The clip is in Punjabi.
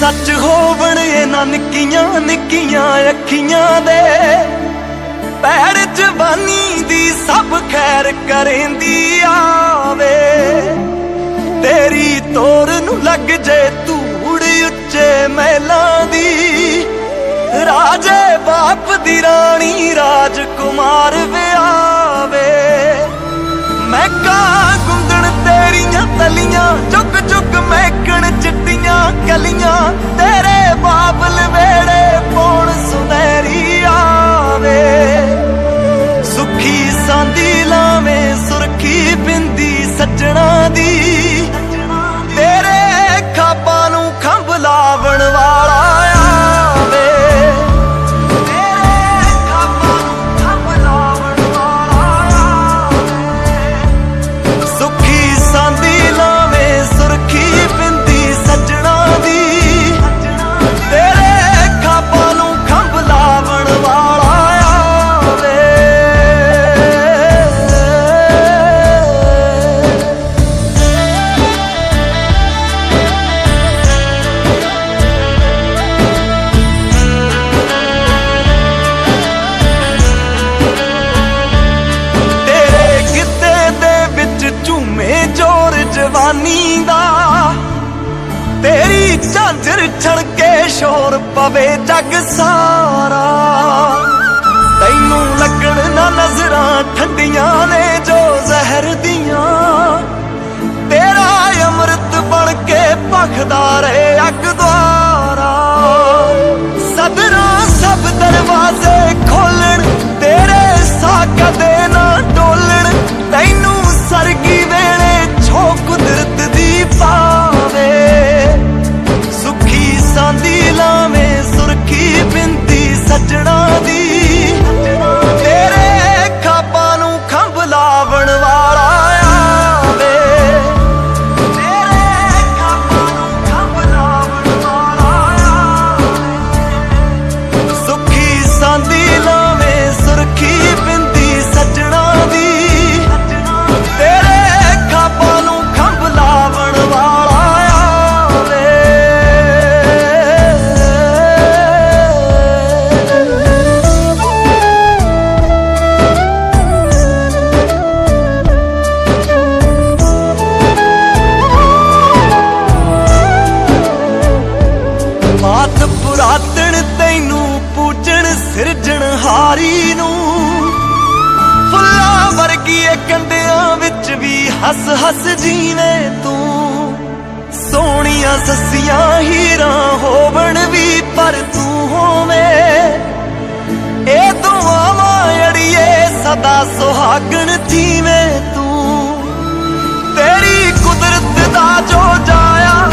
ਸੱਚ ਹੋਵਣ ਇਹਨਾਂ ਨਿੱਕੀਆਂ ਨਿੱਕੀਆਂ ਅੱਖੀਆਂ ਦੇ। ਪੈਰ ਜਵਾਨੀ ਦੀ ਸਭ ਖੈਰ ਕਰੇਂਦੀ ਆਵੇ। ਤੇਰੀ ਤੋਰ ਨੂੰ ਲੱਗ ਜੇ ਧੂੜ ਉੱਚੇ ਮਹਿਲਾਂ ਦੀ। ਰਾਜੇ ਬਾਪ ਦੀ ਰਾਣੀ ਰਾਜਕੁਮਾਰ ਵਿਆਵੇ। ਮੈਂ ਕਾਂ ਗੁੰਦਣ ਤੇਰੀਆਂ ਤਲੀਆਂ, ਚੁੱਕ ਚੁੱਕ ਮਹਿਕਣ ਚਿੱਟੀਆਂ ਕਲੀਆਂ। ਸੱਜਣਾ ਦੀ ਝਾਂਜਰ ਛਣਕੇ ਸ਼ੋਰ ਪਵੇ ਜੱਗ ਸਾਰਾ। ਤੈਨੂੰ ਲੱਗਣ ਨਾ ਨਜ਼ਰਾਂ ਠੰਡੀਆਂ ਨੇ ਜੋ ਜ਼ਹਿਰ ਦੀਆਂ। ਤੇਰਾ ਅੰਮ੍ਰਿਤ ਬਣ ਕੇ ਭਖਦਾ ਰਹੇ ਸਿਰਜਣ ਨੂੰ। ਫੁੱਲਾਂ ਵਰਗੀ ਏ ਕੰਡਿਆਂ ਵਿੱਚ ਵੀ ਹੱਸ ਹੱਸ ਜੀਵੇਂ ਤੂੰ। ਸੋਹਣੀਆਂ ਸੱਸੀਆਂ ਹੀਰਾਂ ਹੋਵਣ ਵੀ ਪਰ ਤੂੰ ਹੋਵੇਂ। ਇਹ ਦੁਆਵਾਂ ਅੜੀਏ ਸਦਾ ਸੁਹਾਗਣ ਜੀਵੇਂ ਤੂੰ। ਤੇਰੀ ਕੁਦਰਤ ਦਾ ਜੋ ਜਾਇਆ